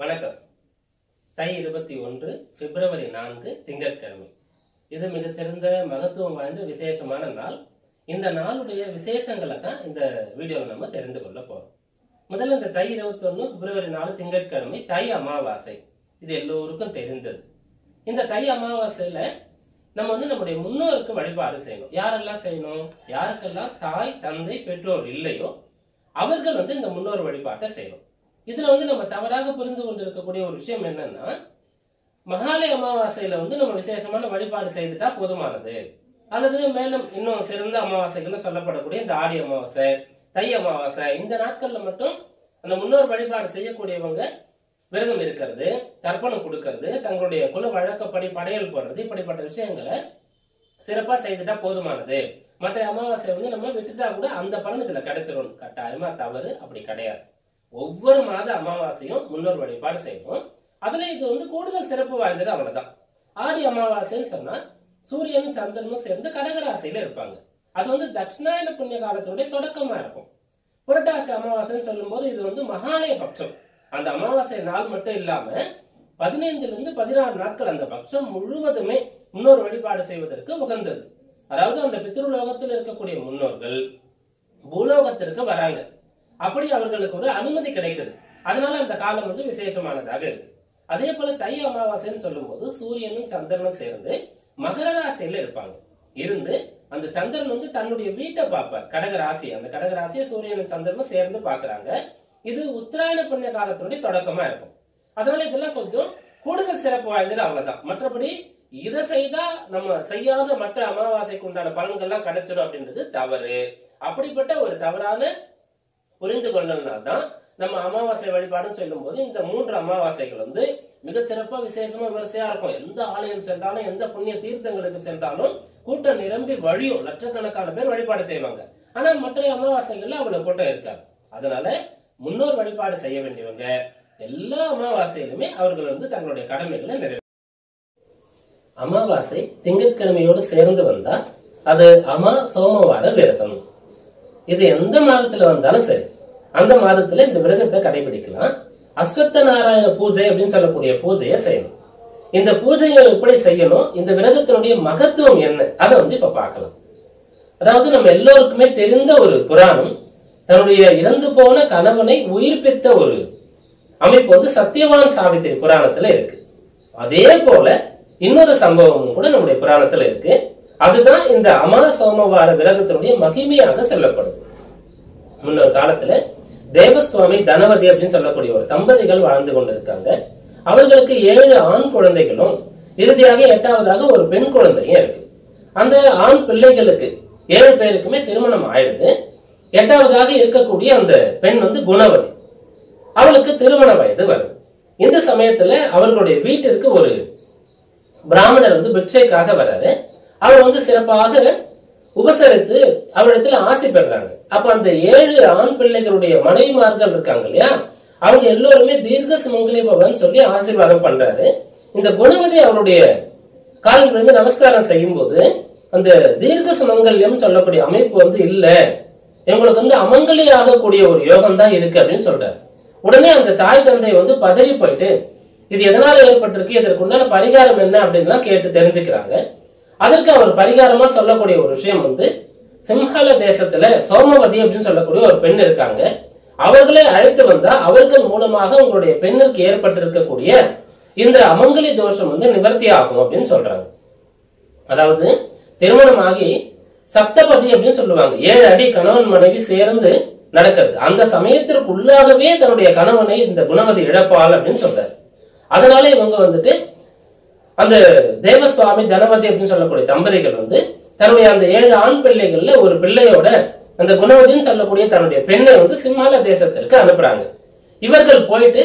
வணக்கம். தை இருபத்தி ஒன்று பிப்ரவரி நான்கு திங்கட்கிழமை. இது மிகச்சிறந்த மகத்துவம் வாய்ந்த விசேஷமான நாள். இந்த நாளுடைய விசேஷங்களை தான் இந்த வீடியோவில் நம்ம தெரிந்து கொள்ள போறோம். முதல்ல இந்த தை இருபத்தி ஒன்று பிப்ரவரி நாலு திங்கட்கிழமை தை அமாவாசை. இது எல்லோருக்கும் தெரிந்தது. இந்த தை அமாவாசையில நம்ம வந்து நம்முடைய முன்னோருக்கு வழிபாடு செய்யணும். யாரெல்லாம் செய்யணும்? யாருக்கெல்லாம் தாய் தந்தை பெற்றோர் இல்லையோ அவர்கள் வந்து இந்த முன்னோர் வழிபாட்டை செய்யணும். இதுல வந்து நம்ம தவறாக புரிந்து கொண்டிருக்கக்கூடிய ஒரு விஷயம் என்னன்னா மகாலய அமாவாசையில வந்து நம்ம விசேஷமான வழிபாடு செய்துட்டா போதுமானது. அல்லது மேலும் இன்னும் சிறந்த அமாவாசைகள்னு சொல்லப்படக்கூடிய இந்த ஆடி அமாவாசை தை அமாவாசை இந்த நாட்கள்ல மட்டும் அந்த முன்னோர் வழிபாடு செய்யக்கூடியவங்க விரதம் இருக்கிறது தர்ப்பணம் கொடுக்கறது தங்களுடைய குல வழக்கப்படி படையல் போடுறது இப்படிப்பட்ட விஷயங்களை சிறப்பா செய்துட்டா போதுமானது. மற்ற அமாவாசை வந்து நம்ம விட்டுட்டா கூட அந்த பலன் இதுல கிடைச்சிரும். கட்டாயமா தவறு அப்படி கிடையாது. ஒவ்வொரு மாத அமாவாசையும் முன்னோர் வழிபாடு செய்யணும். அதுல இது வந்து கூடுதல் சிறப்பு வாய்ந்தது அவ்வளவுதான். ஆடி அமாவாசைன்னு சொன்னா சூரியனும் சந்திரனும் சேர்ந்து கடகராசியில இருப்பாங்க. அது வந்து தட்சிணாயன புண்ணிய காலத்தினுடைய தொடக்கமா இருக்கும். புரட்டாசி அமாவாசைன்னு சொல்லும்போது இது வந்து மகாலய பட்சம். அந்த அமாவாசை நாள் மட்டும் இல்லாம பதினைந்துல இருந்து பதினாறு நாட்கள் அந்த பட்சம் முழுவதுமே முன்னோர் வழிபாடு செய்வதற்கு உகந்தது. அதாவது அந்த பித்ருலோகத்தில் இருக்கக்கூடிய முன்னோர்கள் பூலோகத்திற்கு வராங்க. அப்படி அவர்களுக்கு ஒரு அனுமதி கிடைக்குது அதனால அந்த காலம் வந்து விசேஷமானதாக இருக்கு. அதே போல தை அமாவாசைன்னு சொல்லும்போது சூரியனும் சந்திரனும் சேர்ந்து மகர ராசியில இருப்பாங்க. இருந்து அந்த சந்திரன் வந்து தன்னுடைய வீட்டை பார்ப்பார். கடக ராசி. அந்த கடக ராசியை சூரியனும் சந்திரனும் சேர்ந்து பாக்குறாங்க இது உத்தராயண புண்ணிய காலத்தினுடைய தொடக்கமா இருக்கும். அதனால இதெல்லாம் கொஞ்சம் கூடுதல் சிறப்பு வாய்ந்தது அவ்வளவுதான். மற்றபடி இதை செய்தா நம்ம செய்யாத மற்ற அமாவாசைக்கு உண்டான பலன்கள்லாம் கிடைச்சிடும் அப்படின்றது தவறு. அப்படிப்பட்ட ஒரு தவறான புரிந்து கொள்ளனால்தான் நம்ம அமாவாசை வழிபாடுன்னு சொல்லும் போது இந்த மூன்று அமாவாசைகள் வந்து மிக சிறப்பா விசேஷமா விமர்சையா இருக்கும். எந்த ஆலயம் சென்றாலும் எந்த புண்ணிய தீர்த்தங்களுக்கு சென்றாலும் கூட்டம் நிரம்பி வழியும் லட்சக்கணக்கான பேர் வழிபாடு செய்வாங்க. ஆனா மற்ற அமாவாசைகள்ல அவ்வளவு கூட்டம் இருக்காது. அதனால முன்னோர் வழிபாடு செய்ய வேண்டியவங்க எல்லா அமாவாசையிலுமே அவர்கள் வந்து தங்களுடைய கடமைகளை நிறைவேற்ற அமாவாசை திங்கட்கிழமையோடு சேர்ந்து வந்தா அது அமா சோமவார விரதம். இது எந்த மாதத்துல வந்தாலும் சரி. அந்த மாதத்துல இந்த விரதத்தை கடைபிடிக்கலாம். அஸ்வத்த நாராயண பூஜை அப்படின்னு சொல்லக்கூடிய பூஜையை செய்யணும். இந்த பூஜையை எப்படி செய்யணும்? இந்த விரதத்தினுடைய மகத்துவம் என்ன? அதை வந்து இப்ப பார்க்கலாம். அதாவது நம்ம எல்லோருக்குமே தெரிந்த ஒரு புராணம். தன்னுடைய இறந்து போன கணவனை உயிர்ப்பித்த ஒரு அமைப்பு வந்து சத்தியவான் சாவித்திரி புராணத்துல இருக்கு. அதே போல இன்னொரு சம்பவமும் கூட நம்முடைய புராணத்துல இருக்கு. அதுதான் இந்த அமா சோமவார விரதத்தினுடைய மகிமையாக சொல்லப்படுது. முன்னொரு காலத்துல தேவசுவாமி தனவதி அப்படின்னு சொல்லக்கூடிய ஒரு தம்பதிகள் வாழ்ந்து கொண்டிருக்காங்க. அவர்களுக்கு ஏழு ஆண் குழந்தைகளும் இறுதியாக எட்டாவதாக ஒரு பெண் குழந்தையும் இருக்கு. அந்த ஆண் பிள்ளைகளுக்கு ஏழு பேருக்குமே திருமணம் ஆயிடுது. எட்டாவதாக இருக்கக்கூடிய அந்த பெண் வந்து குணவதி. அவளுக்கு திருமண வயது வருது. இந்த சமயத்துல அவர்களுடைய வீட்டிற்கு ஒரு பிராமணர் வந்து பிக்ஷைக்காக வர்றாரு அவர் வந்து சிறப்பாக உபசரித்து அவரிடத்துல ஆசை பெறாங்க அப்ப அந்த ஏழு ஆண் பிள்ளைகளுடைய மனைவிமார்கள் இருக்காங்க இல்லையா? அவங்க எல்லோருமே தீர்க்க சுமங்கலி பவன் சொல்லி ஆசீர்வாதம் பண்றாரு. இந்த குணவதி அவருடைய காலில் விழுந்து நமஸ்காரம் செய்யும் போது அந்த தீர்க்க சுமங்கல்யம் சொல்லக்கூடிய அமைப்பு வந்து இல்ல. எங்களுக்கு வந்து அமங்கலி ஆகக்கூடிய ஒரு யோகம் தான் இருக்கு அப்படின்னு சொல்றாரு. உடனே அந்த தாய் தந்தை வந்து பதறி போயிட்டு இது எதனால ஏற்பட்டிருக்கு? இதற்கு உண்டான பரிகாரம் என்ன? அப்படின்லாம் கேட்டு தெரிஞ்சுக்கிறாங்க. அதற்கு அவர் பரிகாரமா சொல்லக்கூடிய ஒரு விஷயம் வந்து சிம்ஹால தேசத்துல சோமவதி அப்படின்னு சொல்லக்கூடிய ஒரு பெண் இருக்காங்க. அவர்களே அழைத்து வந்தா அவர்கள் மூலமாக உங்களுடைய பெண்ணுக்கு ஏற்பட்டிருக்கக்கூடிய இந்த அமங்கலி தோஷம் வந்து நிவர்த்தி ஆகும் அப்படின்னு சொல்றாங்க. அதாவது திருமணமாகி சப்தபதி அப்படின்னு சொல்லுவாங்க. ஏழு அடி கணவன் மனைவி சேர்ந்து நடக்கிறது. அந்த சமயத்திற்குள்ளாகவே தன்னுடைய கணவனை இந்த குணவதி இழப்பாள் அப்படின்னு சொல்றாரு. அதனால இவங்க வந்துட்டு அந்த தேவசுவாமி தனவதி அப்படின்னு சொல்லக்கூடிய தம்பதிகள் வந்து தன்னுடைய அந்த ஏழு ஆண் பிள்ளைகள்ல ஒரு பிள்ளையோட அந்த குணவதின்னு சொல்லக்கூடிய தன்னுடைய பெண்ணை வந்து சிம்மால தேசத்திற்கு அனுப்புறாங்க. இவர்கள் போயிட்டு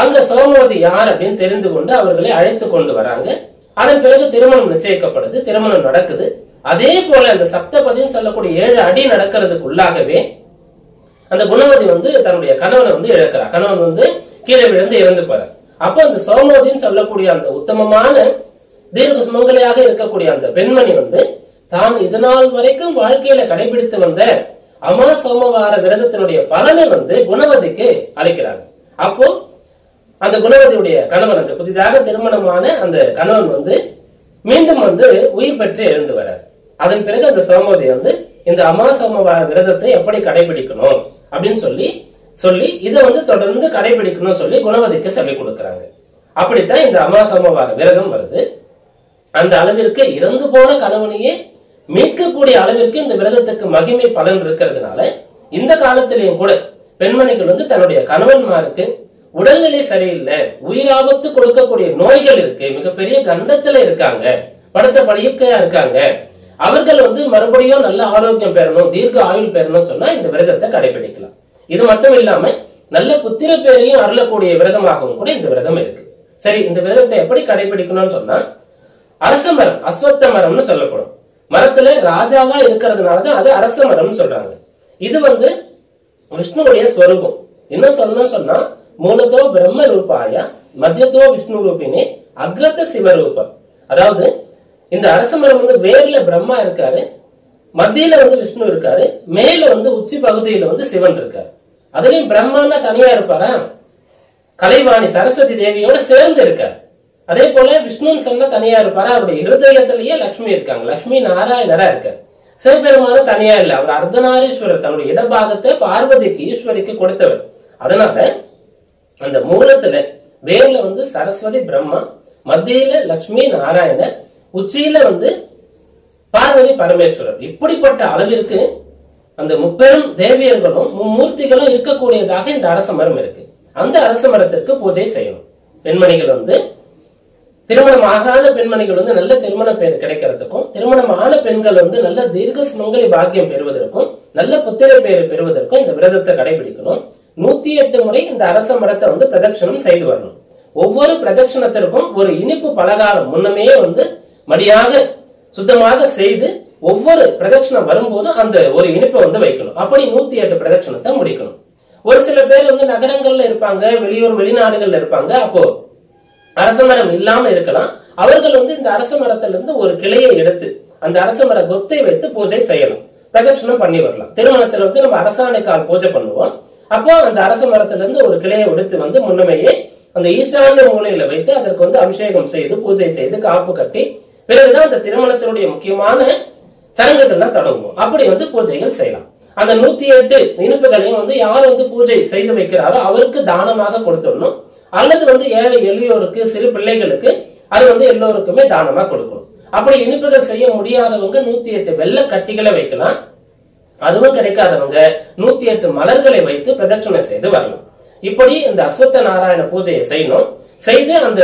அங்க சோமவதி யார் அப்படின்னு தெரிந்து கொண்டு அவர்களை அழைத்து கொண்டு வராங்க. அதன் பிறகு திருமணம் நிச்சயிக்கப்படுது திருமணம் நடக்குது. அதே போல அந்த சப்தபதின்னு சொல்லக்கூடிய ஏழு அடி நடக்கிறதுக்குள்ளாகவே அந்த குணவதி வந்து தன்னுடைய கணவனை வந்து இழக்கிறார். கணவன் வந்து கீழே விழுந்து இறந்து போறார். அப்போ அந்த சோமோதின்னு சொல்லக்கூடிய அந்த உத்தமமான தீர்க்க சுமங்கலியாக இருக்கக்கூடிய அந்த பெண்மணி வந்து தான் இதனால் வரைக்கும் வாழ்க்கையில கடைபிடித்து வந்த அமா சோமவார விரதத்தினுடைய பலனை வந்து குணவதிக்கு அளிக்கிறாங்க. அப்போ அந்த குணவதியுடைய கணவன் அந்த புதிதாக திருமணமான அந்த கணவன் வந்து மீண்டும் வந்து உயிர் பெற்று எழுந்து வரார். அதன் பிறகு அந்த சோமவதி வந்து இந்த அமா சோமவார விரதத்தை எப்படி கடைபிடிக்கணும் அப்படின்னு சொல்லி சொல்லி இதை வந்து தொடர்ந்து கடைபிடிக்கணும் சொல்லி குணவதிக்கு சொல்லி கொடுக்கறாங்க. அப்படித்தான் இந்த அமாசோமவார விரதம் வருது. அந்த அளவிற்கு இறந்து போன கணவனையே மீட்கக்கூடிய அளவிற்கு இந்த விரதத்துக்கு மகிமை பலன் இருக்கிறதுனால இந்த காலத்திலையும் கூட பெண்மணிகள் வந்து தன்னுடைய கணவன்மாருக்கு உடல்நிலை சரியில்லை உயிராபத்து கொடுக்கக்கூடிய நோய்கள் இருக்கு மிகப்பெரிய கண்டத்துல இருக்காங்க படுத்த படுக்கையா இருக்காங்க. அவர்கள் வந்து மறுபடியும் நல்ல ஆரோக்கியம் பெறணும் தீர்க்க ஆயுள் பெறணும் சொன்னா இந்த விரதத்தை கடைபிடிக்கலாம். இது மட்டும் இல்லாம நல்ல புத்திர பேரையும் அருளக்கூடிய விரதமாகவும் கூட இந்த விரதம் இருக்கு. சரி இந்த விரதத்தை எப்படி கடைபிடிக்கணும்னு சொன்னா அரச மரம் அஸ்வத்த மரம்னு சொல்லப்படும். மரத்துல ராஜாவா இருக்கிறதுனாலதான் அது அரச மரம்னு சொல்றாங்க. இது வந்து விஷ்ணுவுடைய ஸ்வரூபம். என்ன சொல்லணும்னு சொன்னா மூலத்தோ பிரம்ம ரூபாய மத்தியத்தோ விஷ்ணு ரூபினே அக்ரத்த சிவரூபம். அதாவது இந்த அரச மரம் வந்து வேர்ல பிரம்மா இருக்காரு மத்தியில வந்து விஷ்ணு இருக்காரு மேல வந்து உச்சி பகுதியில வந்து சிவன் இருக்காரு. அதுலயும் பிரம்மான்னா தனியா இருப்பாரா? கலைவாணி சரஸ்வதி தேவியோட சேர்ந்து இருக்கார். அதே போல விஷ்ணுன்னு சொன்னா தனியா இருப்பாரா? அவருடைய இருதயத்திலேயே லட்சுமி இருக்காங்க. லட்சுமி நாராயணரா இருக்கார். சிவபெருமான தனியா இல்ல. அவர் அர்த்தநாரீஸ்வரர் தன்னுடைய இடபாகத்தை பார்வதிக்கு ஈஸ்வரிக்கு கொடுத்தவர். அதனால அந்த மூலத்துல வேர்ல வந்து சரஸ்வதி பிரம்மா மத்தியில லட்சுமி நாராயணர் உச்சியில வந்து பார்வதி பரமேஸ்வரர். இப்படிப்பட்ட அளவிற்கு அந்த முப்பெரும் தேவியர்களும் மும்மூர்த்திகளும் இருக்கக்கூடியதாக இந்த அரச மரம் இருக்கு. அந்த அரச மரத்திற்கு பூஜை செய்யணும். பெண்மணிகள் வந்து திருமணம் ஆகாத பெண்மணிகள் வந்து நல்ல திருமண பேர் கிடைக்கிறதுக்கும் திருமணம் ஆன பெண்கள் வந்து நல்ல தீர்க்க சுமங்கலி பாக்கியம் பெறுவதற்கும் நல்ல புத்திர பேர் பெறுவதற்கும் இந்த விரதத்தை கடைபிடிக்கணும். நூத்தி எட்டு முறை இந்த அரச மரத்தை வந்து பிரதட்சணம் செய்து வரணும். ஒவ்வொரு பிரதட்சணத்திற்கும் ஒரு இனிப்பு பலகாரம் முன்னமே வந்து மடியாக சுத்தமாக செய்து ஒவ்வொரு பிரதட்சணம் வரும்போது அந்த ஒரு இனிப்பை வந்து வைக்கணும். அப்படி நூத்தி எட்டு பிரதட்சணத்தை முடிக்கணும். ஒரு சில பேர் வந்து நகரங்கள்ல இருப்பாங்க வெளியூர் வெளிநாடுகள்ல இருப்பாங்க. அப்போ அரச மரம் இல்லாம இருக்கலாம். அவர்கள் வந்து இந்த அரச மரத்துல இருந்து ஒரு கிளையை எடுத்து அந்த அரச மர கொத்தை வைத்து பூஜை செய்யலாம் பிரதட்சணம் பண்ணி வரலாம். திருமணத்துல வந்து நம்ம அரசாணை கால் பூஜை பண்ணுவோம். அப்போ அந்த அரச மரத்துல இருந்து ஒரு கிளையை எடுத்து வந்து முன்னமையே அந்த ஈசான மூலையில வைத்து அதற்கு வந்து அபிஷேகம் செய்து பூஜை செய்து காப்பு கட்டி பிறகுதான் அந்த திருமணத்தினுடைய முக்கியமான சடங்குகள்லாம் தொடங்குவோம் அப்படி வந்து பூஜைகள் செய்யலாம். அந்த நூத்தி எட்டு இனிப்புகளையும் வந்து யார் வந்து பூஜை செய்து வைக்கிறாரோ அவருக்கு தானமாக கொடுத்துடணும். அல்லது வந்து ஏழை எளியோருக்கு சிறு பிள்ளைகளுக்கு அது வந்து எல்லோருக்குமே தானமா கொடுக்கணும். அப்படி இனிப்புகள் செய்ய முடியாதவங்க நூத்தி எட்டு வெள்ளை கட்டிகளை வைக்கலாம். அதுவும் கிடைக்காதவங்க நூத்தி எட்டு மலர்களை வைத்து பிரதட்சணை செய்து வரணும். இப்படி இந்த அஸ்வத்த நாராயண பூஜையை செய்யணும். செய்து அந்த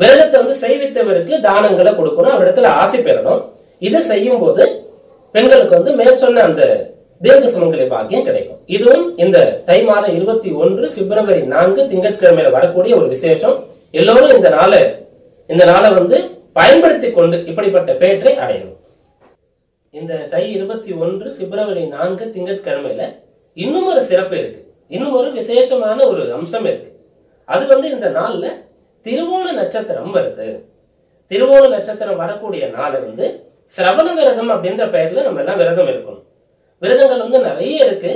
விரதத்தை வந்து செய்வித்தவருக்கு தானங்களை கொடுக்கணும். அவரிடத்துல ஆசை பெறணும். இதை செய்யும் போது பெண்களுக்கு வந்து மேற்சொன்ன அந்த தீர்க்க சுமங்கலி பாக்கியம் கிடைக்கும். இதுவும் இந்த தை மாதம் இருபத்தி ஒன்று பிப்ரவரி நான்கு திங்கட்கிழமையில வரக்கூடிய ஒரு விசேஷம். எல்லோரும் இந்த நாளை இந்த நாளை வந்து பயன்படுத்தி கொண்டு இப்படிப்பட்ட பேற்றை அடையணும். இந்த தை இருபத்தி ஒன்று பிப்ரவரி நான்கு திங்கட்கிழமையில இன்னும் ஒரு சிறப்பு இருக்கு. இன்னும் ஒரு விசேஷமான ஒரு அம்சம் இருக்கு. அது வந்து இந்த நாள்ல திருவோண நட்சத்திரம் வருது. திருவோண நட்சத்திரம் வரக்கூடிய நாளை வந்து சிரவண விரதம் அப்படின்ற பெயர்ல நம்ம எல்லாம் விரதம் இருக்கணும். விரதங்கள் வந்து நிறைய இருக்கு.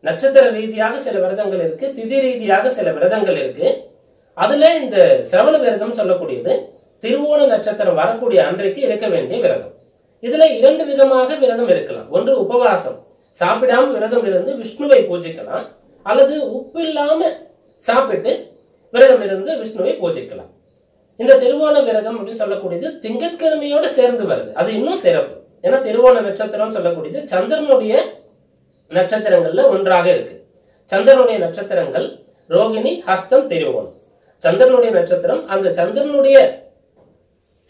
நட்சத்திர ரீதியாக சில விரதங்கள் இருக்கு. திதி ரீதியாக சில விரதங்கள் இருக்கு. அதுல இந்த சிரவண விரதம் சொல்லக்கூடியது திருவோண நட்சத்திரம் வரக்கூடிய அன்றைக்கு இருக்க வேண்டிய விரதம். இதுல இரண்டு விதமாக விரதம் இருக்கலாம். ஒன்று உபவாசம். சாப்பிடாம விரதம் இருந்து விஷ்ணுவை பூஜிக்கலாம். அல்லது உப்பு இல்லாம சாப்பிட்டு விரதம் இருந்து விஷ்ணுவை பூஜிக்கலாம். இந்த திருவோண விரதம் அப்படின்னு சொல்லக்கூடியது திங்கட்கிழமையோட சேர்ந்து வருது. அது இன்னும் சிறப்பு. ஏன்னா திருவோண நட்சத்திரம் சொல்லக்கூடியது சந்திரனுடைய நட்சத்திரங்கள்ல ஒன்றாக இருக்கு. சந்திரனுடைய நட்சத்திரங்கள் ரோகிணி ஹஸ்தம் திருவோணம் சந்திரனுடைய நட்சத்திரம் அந்த சந்திரனுடைய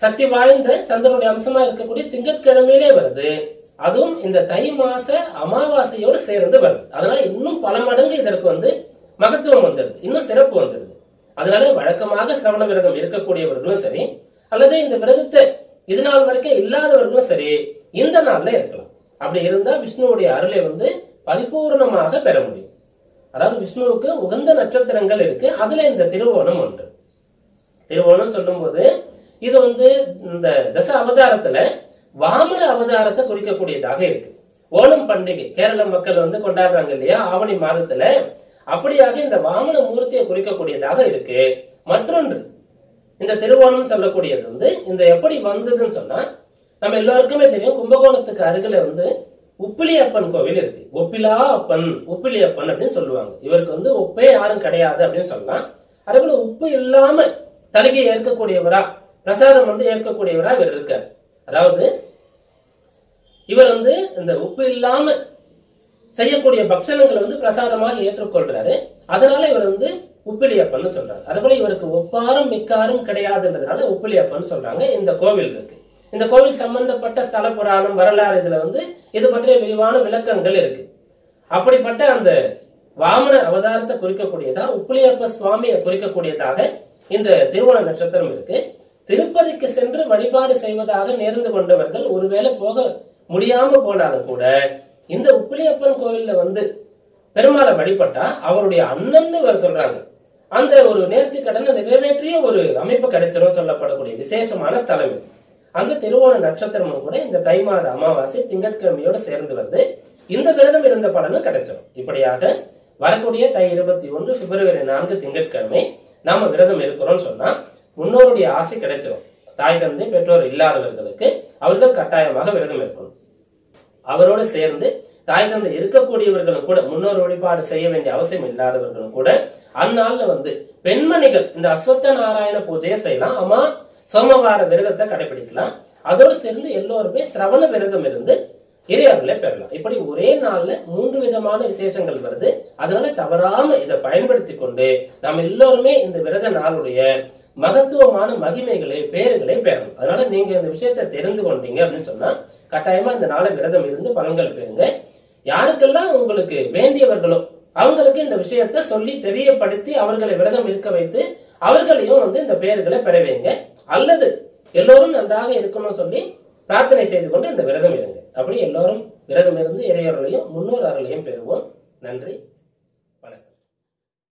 சக்தி வாய்ந்த சந்திரனுடைய அம்சமா இருக்கக்கூடிய திங்கட்கிழமையிலே வருது. அதுவும் இந்த தை மாச அமாவாசையோடு சேர்ந்து வருது. அதனால இன்னும் பல மடங்கு இதற்கு வந்து மகத்துவம் வந்துருது இன்னும் சிறப்பு வந்துருது அதனால வழக்கமாக சிரவண விரதம் இருக்கக்கூடியவர்களும் சரி அல்லது இந்த விரதத்தை இது நாள் வரைக்கும் இல்லாதவர்களும் சரி இந்த நாள்ல இருக்கலாம். அப்படி இருந்தா விஷ்ணுவுடைய அருளை வந்து பரிபூர்ணமாக பெற முடியும். அதாவது விஷ்ணுவுக்கு உகந்த நட்சத்திரங்கள் இருக்கு அதுல இந்த திருவோணம் ஒன்று திருவோணம் சொல்லும்போது இது வந்து இந்த தச அவதாரத்துல வாமன அவதாரத்தை குறிக்கக்கூடியதாக இருக்கு. ஓணம் பண்டிகை கேரள மக்கள் வந்து கொண்டாடுறாங்க இல்லையா ஆவணி மாதத்துல அப்படியாக இந்த வாமன மூர்த்தியை குறிக்கக்கூடியதாக இருக்கு. மற்றொன்று இந்த திருவோணம் சொல்லக்கூடியது வந்து இந்த எப்படி வந்ததுன்னு சொன்னா நம்ம எல்லாருக்குமே தெரியும் கும்பகோணத்துக்கு அருகில வந்து உப்பிலி அப்பன் கோவில் இருக்கு. ஒப்பிலா அப்பன் உப்பிலியப்பன் அப்படின்னு சொல்லுவாங்க. இவருக்கு வந்து உப்பே யாரும் கிடையாது அப்படின்னு சொல்லலாம் அதே போல உப்பு இல்லாம தலிகை ஏற்கக்கூடியவரா பிரசாரம் வந்து ஏற்கக்கூடியவரா இவர் இருக்கார். அதாவது இவர் வந்து இந்த உப்பு இல்லாம செய்யக்கூடிய பக்ஷணங்களை வந்து பிரசாதமாக ஏற்றுக்கொள்றாரு. அதனால இவர் வந்து உப்பிலியப்பன் சொல்றாரு. அதுபோல இவருக்கு ஒப்பாரும் மிக்காரும் கிடையாதுன்றதுனால உப்பிலியப்பன் சொல்றாங்க. இந்த கோவில் இருக்கு. இந்த கோவில் சம்பந்தப்பட்ட ஸ்தல புராணம் வரலாறு இதுல வந்து இது பற்றிய விரிவான விளக்கங்கள் இருக்கு. அப்படிப்பட்ட அந்த வாமன அவதாரத்தை குறிக்கக்கூடியதா உப்பிலியப்ப சுவாமியை குறிக்கக்கூடியதாக இந்த திருவோண நட்சத்திரம் இருக்கு. திருப்பதிக்கு சென்று வழிபாடு செய்வதாக நேர்ந்து கொண்டவர்கள் ஒருவேளை போக முடியாம போனாலும் கூட இந்த உப்பிலியப்பன் கோவில்ல வந்து பெருமாளை வழிபட்டா அவருடைய அண்ணன்னு இவர் சொல்றாங்க. அந்த ஒரு நேர்த்தி கடனை நிறைவேற்றிய ஒரு அமைப்பு கிடைச்சிடும் சொல்லப்படக்கூடிய விசேஷமான ஸ்தலம் இது. அந்த திருவோண நட்சத்திரமும் கூட இந்த தை மாத அமாவாசை திங்கட்கிழமையோட சேர்ந்து வருது. இந்த விரதம் இருந்த பலனும் கிடைச்சிடும் இப்படியாக வரக்கூடிய தை இருபத்தி ஒன்று பிப்ரவரி நான்கு திங்கட்கிழமை நாம விரதம் இருக்கிறோம்னு சொன்னா முன்னோருடைய ஆசை கிடைச்சிடும் தாய் தந்தை பெற்றோர் இல்லாதவர்களுக்கு அவர்கள் கட்டாயமாக விரதம் இருக்கணும். அவரோடு சேர்ந்து தாய் தந்தை இருக்கக்கூடியவர்களும் கூட முன்னோர் வழிபாடு செய்ய வேண்டிய அவசியம் இல்லாதவர்களும் கூட அந்நாள்ல வந்து பெண்மணிகள் இந்த அஸ்வத்த நாராயண பூஜையை செய்யலாம். அம்மா சோமவார விரதத்தை கடைபிடிக்கலாம். அதோடு சேர்ந்து எல்லோருமே சிரவண விரதம் இருந்து இறையர்களை பெறலாம். இப்படி ஒரே நாள்ல மூன்று விதமான விசேஷங்கள் வருது. அதனால தவறாம இதை பயன்படுத்தி கொண்டு நம்ம எல்லோருமே இந்த விரத நாளுடைய மகத்துவமான மகிமைகளை பேறுகளை பெறணும். அதனால நீங்க இந்த விஷயத்தை தெரிந்து கொண்டீங்க அப்படின்னு சொன்னா கட்டாயமா இந்த நாளை விரதம் இருந்து பலன்கள் பெறுங்க. யாருக்கெல்லாம் உங்களுக்கு வேண்டியவர்களோ அவங்களுக்கு இந்த விஷயத்த சொல்லி தெரியப்படுத்தி அவர்களை விரதம் இருக்க வைத்து அவர்களையும் வந்து இந்த பெயர்களை பெற வைங்க. அல்லது எல்லோரும் நன்றாக இருக்கணும்னு சொல்லி பிரார்த்தனை செய்து கொண்டு இந்த விரதம் இருங்க. அப்படி எல்லோரும் விரதம் இருந்து இறையர்களையும் முன்னோர் அருளையும் பெறுவோம். நன்றி.